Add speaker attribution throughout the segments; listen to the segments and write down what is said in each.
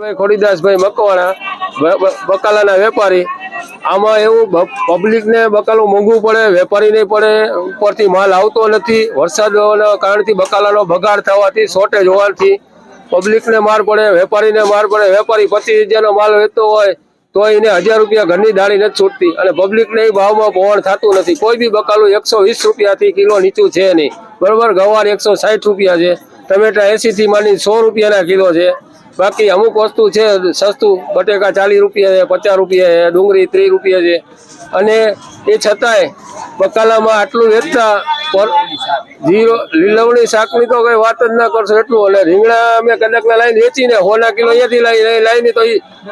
Speaker 1: ભાઈ ખોડીદાસભાઈ મકવાણા બકાલાના વેપારી. આમાં એવું પબ્લિકને બકાલું મોંઘું પડે વેપારીને પડે, ઉપરથી માલ આવતો નથી. વરસાદના કારણથી બકાલાનો બગાડ થવાથી શોર્ટેજ હોવાથી પબ્લિકને માર પડે, વેપારીને માર પડે. વેપારી પચીસ હજારનો માલ વેચતો હોય તો એને હજાર રૂપિયા ઘરની દાળી નથી છૂટતી. અને પબ્લિકને ભાવમાં પહોંચ થતું નથી. કોઈ બી બકાલું એકસો વીસ રૂપિયાથી કિલો નીચું છે નહીં. બરાબર, ગવાર એકસો સાઠ રૂપિયા છે. ટમેટા એંસીથી માંડી સો રૂપિયાના કિલો છે. બાકી અમુક વસ્તુ છે, સસ્તું. બટેકા ચાલીસ રૂપિયા છે, પચાસ રૂપિયા છે, ડુંગળી ત્રીસ રૂપિયા છે. અને એ છતાંય બકાલામાં આટલું વેચતા જીરો, લીલવણી શાકની તો કઈ વાત જ ના કરશો એટલું. અને રીંગણા અમે કદાચ લાઈને વેચીને હોના કિલો અહીંયાથી લઈ લાવીને તો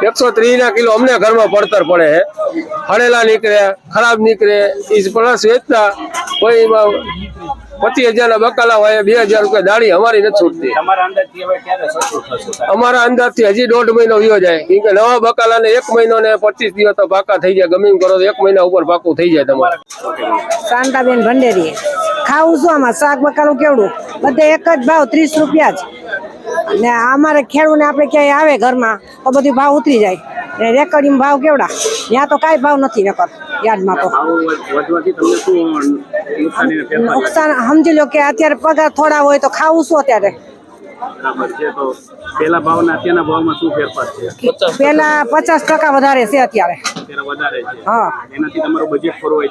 Speaker 1: એકસો ત્રીસ ના કિલો અમને ઘરમાં પડતર પડે છે. હળેલા નીકળે ખરાબ નીકળે એ પ્લસ વેચતા કોઈ એમાં પચીસ હજાર ના બકાલા હોય બે હજાર રૂપિયા દાળી અમારી નથી છૂટતી.
Speaker 2: અમારા?
Speaker 1: અમારા અંદાજથી હજી દોઢ મહિનો વયો જાય. કેમ કે નવા બકાલાને એક મહિનો ને પચીસ દિવસ તો પાકા થઈ જાય. ગમે એમ કરો એક મહિના ઉપર પાકું થઈ જાય તમારે.
Speaker 3: શાંતાબેન ભંડેરી ખાવું શું આમાં? શાક બકાલું કેવડું? બધે એક જ ભાવ ત્રીસ રૂપિયા જ. ને અમારે ખેડૂને આપણે ક્યાંય આવે ઘરમાં તો બધું ભાવ ઉતરી જાય. ને રેકડીમાં ભાવ કેવડા? ત્યાં તો કાંઈ ભાવ નથી રેકડ યાર્ડમાં તો નુકસાન સમજી લો કે અત્યારે પગાર થોડા હોય તો ખાવું શું અત્યારે?
Speaker 2: બરાબર છે તો પેલા ભાવના અત્યારના ભાવમાં શું ફેરફાર છે?
Speaker 3: પેલા પચાસ ટકા વધારે છે અત્યારે.
Speaker 2: અત્યારે વધારે છે.
Speaker 3: હા.
Speaker 2: બજેટ ખોરવાઈ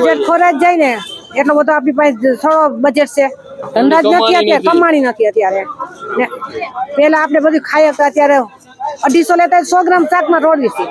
Speaker 2: જાય
Speaker 3: ખોરાક જાય ને. એટલો બધો આપણી પાસે થોડો બજેટ છે. ધંધા નથી અત્યારે કમાણી નથી અત્યારે. પેલા આપણે બધું ખાઈ હતા અત્યારે અઢીસો લેતા સો ગ્રામ શાકમાં રોડવી છે.